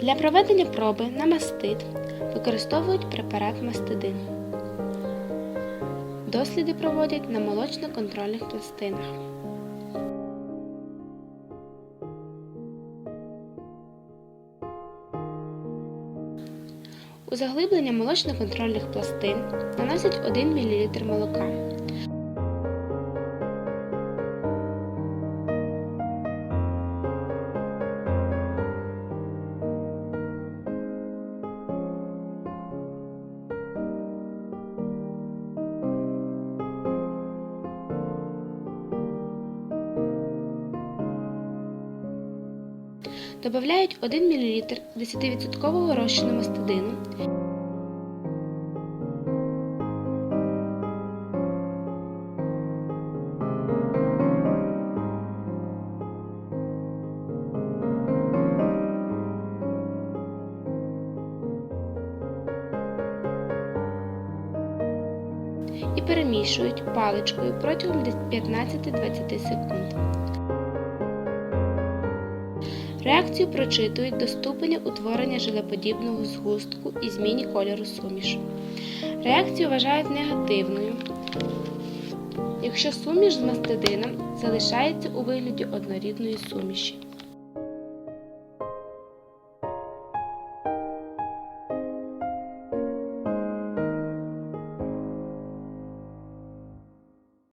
Для проведення проби на мастит використовують препарат мастидин. Досліди проводять на молочно-контрольних пластинах. У заглиблення молочно-контрольних пластин наносять 1 мл молока. Добавляють 1 мл 10% розчину мастидину і перемішують паличкою протягом десь 15-20 секунд. Реакцію прочитують до ступеня утворення жилеподібного згустку і зміні кольору сумішу. Реакцію вважають негативною, якщо суміш з мастидином залишається у вигляді однорідної суміші.